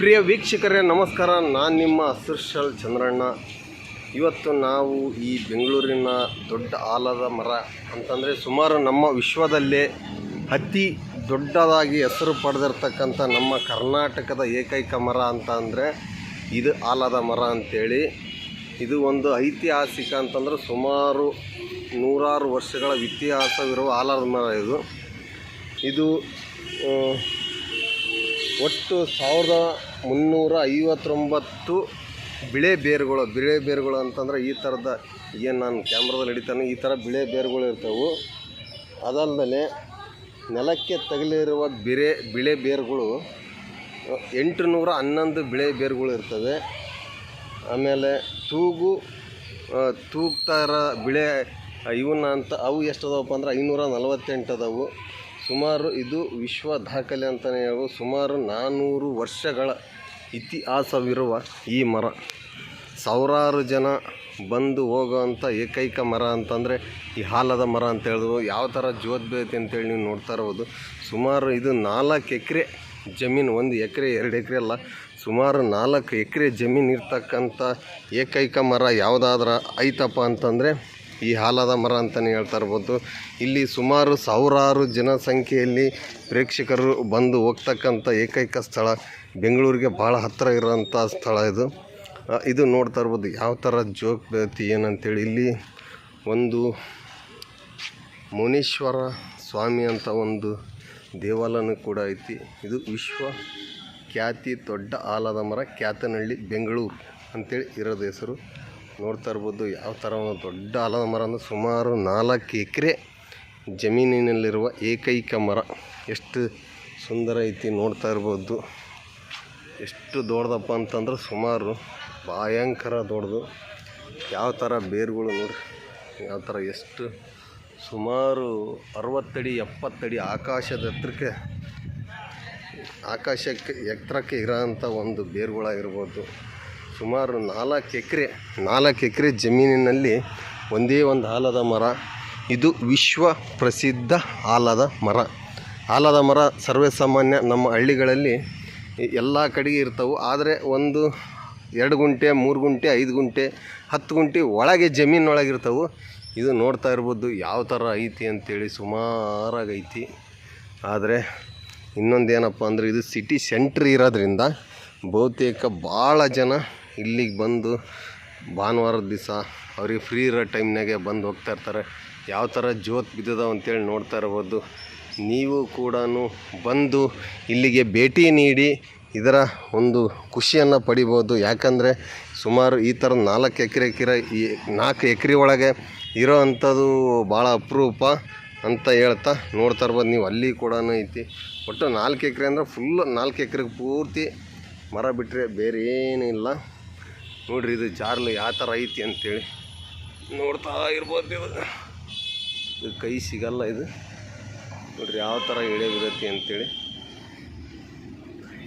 ಪ್ರಿಯ ವೀಕ್ಷಕರೇ, ನಮಸ್ಕಾರ. ನಾನು ನಿಮ್ಮ ಸುರ್ಶಲ್ ಚಂದ್ರಣ್ಣ. ಇವತ್ತು ನಾವು ಈ ಬೆಂಗಳೂರಿನ ದೊಡ್ಡ ಆಲದ ಮರ ಅಂತಂದರೆ ಸುಮಾರು ನಮ್ಮ ವಿಶ್ವದಲ್ಲೇ ಅತಿ ದೊಡ್ಡದಾಗಿ ಹೆಸರು ಪಡೆದಿರ್ತಕ್ಕಂಥ ನಮ್ಮ ಕರ್ನಾಟಕದ ಏಕೈಕ ಮರ ಅಂತ ಇದು ಆಲದ ಮರ ಅಂತೇಳಿ. ಇದು ಒಂದು ಐತಿಹಾಸಿಕ ಅಂತಂದರೆ ಸುಮಾರು ನೂರಾರು ವರ್ಷಗಳ ಇತಿಹಾಸವಿರುವ ಆಲದ ಮರ ಇದು. ಇದು ಒಟ್ಟು ಸಾವಿರದ ಮುನ್ನೂರ ಐವತ್ತೊಂಬತ್ತು ಬಿಳೆ ಬೇರುಗಳು ಬಿಳೆ ಬೇರುಗಳು ಅಂತಂದ್ರೆ ಈ ಥರದ ಏನು ನಾನು ಕ್ಯಾಮ್ರಾದಲ್ಲಿ ಹಿಡಿತಾನೆ, ಈ ಥರ ಬಿಳೆ ಬೇರುಗಳು ಇರ್ತವೆ. ಅದಲ್ಲದೆ ನೆಲಕ್ಕೆ ತಗಲಿರುವ ಬಿರೆ, ಬಿಳೆ ಬೇರುಗಳು ಎಂಟು ನೂರ ಹನ್ನೊಂದು ಬಿಳೆ ಬೇರುಗಳು ಇರ್ತವೆ. ಆಮೇಲೆ ತೂಗು ತೂಗ್ತಾ ಇರೋ ಬಿಳೆ ಇವನ್ನ ಅಂತ ಅವು ಎಷ್ಟದವಪ್ಪ ಅಂದ್ರೆ ಐನೂರ ನಲವತ್ತೆಂಟು ಅದಾವು. ಸುಮಾರು ಇದು ವಿಶ್ವ ದಾಖಲೆ ಅಂತಲೇ ಹೇಳ್ಬೋದು. ಸುಮಾರು ನಾನ್ನೂರು ವರ್ಷಗಳ ಇತಿಹಾಸವಿರುವ ಈ ಮರ. ಸಾವಿರಾರು ಜನ ಬಂದು ಹೋಗುವಂಥ ಏಕೈಕ ಮರ ಅಂತಂದರೆ ಈ ಹಾಲದ ಮರ ಅಂತ ಹೇಳಿದ್ರು ಯಾವ ಥರ ಜೋತ್ಬೇತಿ ಅಂತೇಳಿ ನೀವು ನೋಡ್ತಾ ಇರ್ಬೋದು. ಸುಮಾರು ಇದು ನಾಲ್ಕು ಎಕರೆ ಜಮೀನು, ಒಂದು ಎಕರೆ, ಎರಡು ಎಕರೆ ಅಲ್ಲ, ಸುಮಾರು ನಾಲ್ಕು ಎಕರೆ ಜಮೀನು ಇರ್ತಕ್ಕಂಥ ಏಕೈಕ ಮರ ಯಾವುದಾದ್ರೂ ಐತಪ್ಪ ಅಂತಂದರೆ ಈ ಹಾಲದ ಮರ ಅಂತಲೇ ಹೇಳ್ತಾ ಇರ್ಬೋದು. ಇಲ್ಲಿ ಸುಮಾರು ಸಾವಿರಾರು ಜನಸಂಖ್ಯೆಯಲ್ಲಿ ಪ್ರೇಕ್ಷಕರು ಬಂದು ಹೋಗ್ತಕ್ಕಂಥ ಏಕೈಕ ಸ್ಥಳ ಬೆಂಗಳೂರಿಗೆ ಭಾಳ ಹತ್ತಿರ ಇರೋಂಥ ಸ್ಥಳ ಇದು. ಇದು ನೋಡ್ತಾ ಇರ್ಬೋದು ಯಾವ ಥರ ಜೋಕ್ ಬೀಳ್ತಿ ಏನಂತೇಳಿ. ಇಲ್ಲಿ ಒಂದು ಮುನೀಶ್ವರ ಸ್ವಾಮಿ ಅಂತ ಒಂದು ದೇವಾಲಯನೂ ಕೂಡ ಐತಿ. ಇದು ವಿಶ್ವ ಖ್ಯಾತಿ ದೊಡ್ಡ ಆಲದ ಮರ ಖ್ಯಾತನಹಳ್ಳಿ ಬೆಂಗಳೂರು ಅಂತೇಳಿ ಇರೋದು ಹೆಸರು. ನೋಡ್ತಾ ಇರ್ಬೋದು, ಯಾವ ಥರ ಒಂದು ದೊಡ್ಡ ಆಲದ ಮರ ಅಂದರೆ ಸುಮಾರು ನಾಲ್ಕು ಎಕರೆ ಜಮೀನಿನಲ್ಲಿರುವ ಏಕೈಕ ಮರ. ಎಷ್ಟು ಸುಂದರ ಐತಿ ನೋಡ್ತಾ ಇರ್ಬೋದು. ಎಷ್ಟು ದೊಡ್ಡದಪ್ಪ ಅಂತಂದ್ರೆ ಸುಮಾರು ಭಯಂಕರ ದೊಡ್ಡದು. ಯಾವ ಥರ ಬೇರುಗಳು ನೋಡಿ ಯಾವ ಥರ ಎಷ್ಟು ಸುಮಾರು ಅರವತ್ತಡಿ ಎಪ್ಪತ್ತಡಿ ಆಕಾಶದ ಎತ್ತರಕ್ಕೆ, ಆಕಾಶಕ್ಕೆ ಎತ್ತರಕ್ಕೆ ಇರೋಂಥ ಒಂದು ಬೇರುಗಳಾಗಿರ್ಬೋದು. ಸುಮಾರು ನಾಲ್ಕು ಎಕರೆ ನಾಲ್ಕು ಎಕರೆ ಜಮೀನಿನಲ್ಲಿ ಒಂದೇ ಒಂದು ಆಲದ ಮರ. ಇದು ವಿಶ್ವ ಪ್ರಸಿದ್ಧ ಆಲದ ಮರ. ಆಲದ ಮರ ಸರ್ವೇ ಸಾಮಾನ್ಯ ನಮ್ಮ ಹಳ್ಳಿಗಳಲ್ಲಿ ಎಲ್ಲ ಕಡೆಗೆ ಇರ್ತವೆ. ಆದರೆ ಒಂದು ಎರಡು ಗುಂಟೆ, ಮೂರು ಗುಂಟೆ, ಐದು ಗುಂಟೆ, ಹತ್ತು ಗುಂಟೆ ಒಳಗೆ ಜಮೀನೊಳಗಿರ್ತವೆ. ಇದು ನೋಡ್ತಾ ಇರ್ಬೋದು ಯಾವ ಥರ ಐತಿ ಅಂತೇಳಿ ಸುಮಾರಾಗೈತಿ. ಆದರೆ ಆದರೆ ಇನ್ನೊಂದೇನಪ್ಪ ಅಂದರೆ ಇದು ಸಿಟಿ ಸೆಂಟ್ರ್ ಇರೋದ್ರಿಂದ ಬಹುತೇಕ ಭಾಳ ಜನ ಇಲ್ಲಿಗೆ ಬಂದು ಭಾನುವಾರದ ದಿವಸ ಅವ್ರಿಗೆ ಫ್ರೀ ಇರೋ ಟೈಮ್ನಾಗೆ ಬಂದು ಹೋಗ್ತಾ ಇರ್ತಾರೆ. ಯಾವ ಥರ ಜೋತ್ ಬಿದ್ದದಾವ ಅಂತೇಳಿ ನೋಡ್ತಾ ಇರ್ಬೋದು. ನೀವು ಕೂಡ ಬಂದು ಇಲ್ಲಿಗೆ ಭೇಟಿ ನೀಡಿ ಇದರ ಒಂದು ಖುಷಿಯನ್ನು ಪಡಿಬೋದು. ಯಾಕಂದರೆ ಸುಮಾರು ಈ ಥರ ನಾಲ್ಕು ಎಕರೆ ಎಕರೆ ಈ ನಾಲ್ಕು ಎಕರೆ ಒಳಗೆ ಇರೋ ಅಂಥದ್ದು ಭಾಳ ಅಪರೂಪ ಅಂತ ಹೇಳ್ತಾ ನೋಡ್ತಾ ಇರ್ಬೋದು. ನೀವು ಅಲ್ಲಿ ಕೂಡ ಐತಿ. ಒಟ್ಟು ನಾಲ್ಕು ಎಕರೆ ಅಂದರೆ ಫುಲ್ಲು ನಾಲ್ಕು ಎಕರೆಗೆ ಪೂರ್ತಿ ಮರ ಬಿಟ್ಟರೆ ಬೇರೆ ಏನಿಲ್ಲ ನೋಡ್ರಿ, ಇದು ಜಾರ್ಲು ಯಾವ ಥರ ಐತಿ ಅಂತೇಳಿ. ನೋಡ್ತಾ ಇರ್ಬೋದು ಇದು ಇದು ಕೈ ಸಿಗಲ್ಲ ಇದು. ನೋಡ್ರಿ, ಯಾವ ಥರ ಎಳೆ ಬಿದ್ದೈತಿ ಅಂತೇಳಿ.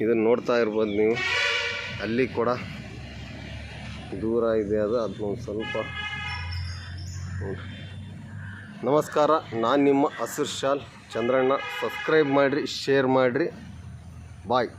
ಇದನ್ನು ನೋಡ್ತಾ ಇರ್ಬೋದು ನೀವು. ಅಲ್ಲಿ ಕೂಡ ದೂರ ಇದೆ ಅದು. ಅದನ್ನೊಂದು ಸ್ವಲ್ಪ ನಮಸ್ಕಾರ, ನಾನು ನಿಮ್ಮ ಹಸಿರು ಶಾಲ್. ಚಂದ್ರಣ್ಣ ಸಬ್ಸ್ಕ್ರೈಬ್ ಮಾಡಿರಿ ಶೇರ್ ಮಾಡಿರಿ. ಬಾಯ್